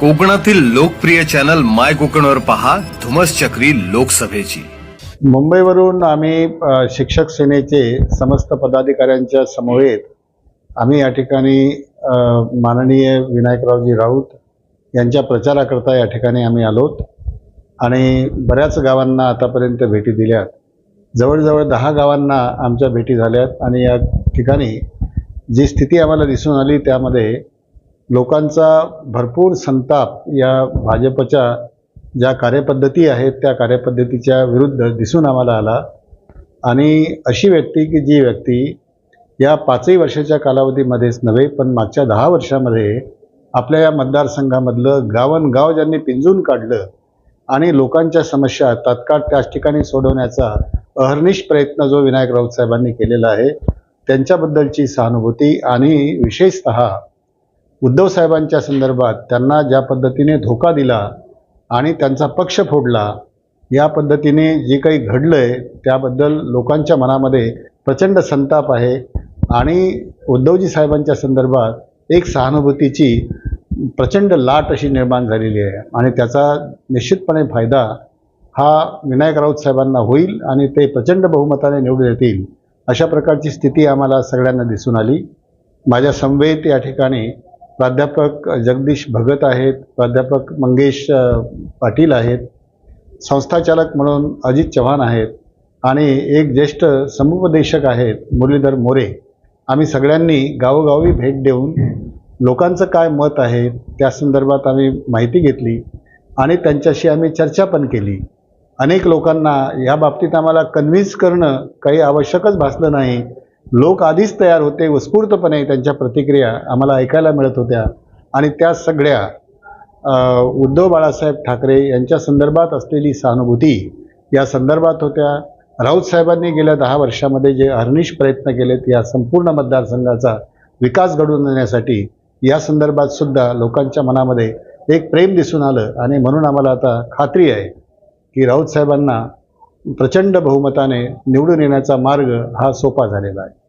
कोकणातील लोकप्रिय चॅनल माय कोकणवर पहा धुमस चक्री लोकसभेची. मुंबईवरून आम्ही शिक्षक सेनेचे समस्त पदाधिकाऱ्यांच्या समवेत आम्ही या ठिकाणी माननीय विनायकरावजी राऊत यांच्या प्रचाराकरता या ठिकाणी आम्ही आलोत आणि बऱ्याच गावांना आतापर्यंत भेटी दिल्यात. जवळजवळ दहा गावांना आमच्या भेटी झाल्यात आणि या ठिकाणी जी स्थिती आम्हाला दिसून आली त्यामध्ये लोकांचा भरपूर संताप या भाजपच्या ज्या कार्यपद्धती आहेत त्या कार्यपद्धतीच्या विरुद्ध दिसून आम्हाला आला. आणि अशी व्यक्ती की जी व्यक्ती या पाचही वर्षाच्या कालावधीमध्येच नव्हे पण मागच्या दहा वर्षामध्ये आपल्या या मतदारसंघामधलं गावनगाव ज्यांनी पिंजून काढलं आणि लोकांच्या समस्या तात्काळ त्याच ठिकाणी सोडवण्याचा अहर्निश प्रयत्न जो विनायक राऊत साहेबांनी केलेला आहे त्यांच्याबद्दलची सहानुभूती आणि विशेषतः उद्धव साहेबांच्या संदर्भात त्यांना ज्या पद्धतीने धोका दिला आणि त्यांचा पक्ष फोडला या पद्धतीने जे काही घडलं आहे त्याबद्दल लोकांच्या मनामध्ये प्रचंड संताप आहे आणि उद्धवजी साहेबांच्या संदर्भात एक सहानुभूतीची प्रचंड लाट अशी निर्माण झालेली आहे आणि त्याचा निश्चितपणे फायदा हा विनायक राऊत साहेबांना होईल आणि ते प्रचंड बहुमताने निवडून येतील अशा प्रकारची स्थिती आम्हाला सगळ्यांना दिसून आली. माझ्या समवेत या ठिकाणी प्राध्यापक जगदीश भगत आहेत प्राध्यापक मंगेश पाटील आहेत संस्थाचालक म्हणून अजित चव्हाण आहेत आणि एक ज्येष्ठ समुपदेशक आहेत मुरलीधर मोरे. आम्ही सगळ्यांनी गावोगावी भेट देऊन लोकांचं काय मत आहे त्या संदर्भात आम्ही माहिती घेतली आणि त्यांच्याशी आम्ही चर्चा पण केली. अनेक लोकांना या बाबतीत आम्हाला कन्व्हिन्स करणं काही आवश्यकच भासलं नाही. लोक आधीच तयार होते उत्स्फूर्तपणे त्यांच्या प्रतिक्रिया आम्हाला ऐकायला मिळत होत्या. आणि त्या सगळ्या उद्धव बाळासाहेब ठाकरे यांच्या संदर्भात असलेली सहानुभूती या संदर्भात होत्या. राऊत साहेबांनी गेल्या दहा वर्षामध्ये जे अहर्निश प्रयत्न केलेत या संपूर्ण मतदारसंघाचा विकास घडवून आणण्यासाठी या संदर्भात सुद्धा लोकांच्या मनामध्ये एक प्रेम दिसून आलं. आणि म्हणून आम्हाला आता खात्री आहे की राऊत साहेबांना प्रचंड बहुमताने निवडून येण्याचा मार्ग हा सोपा झालेला आहे.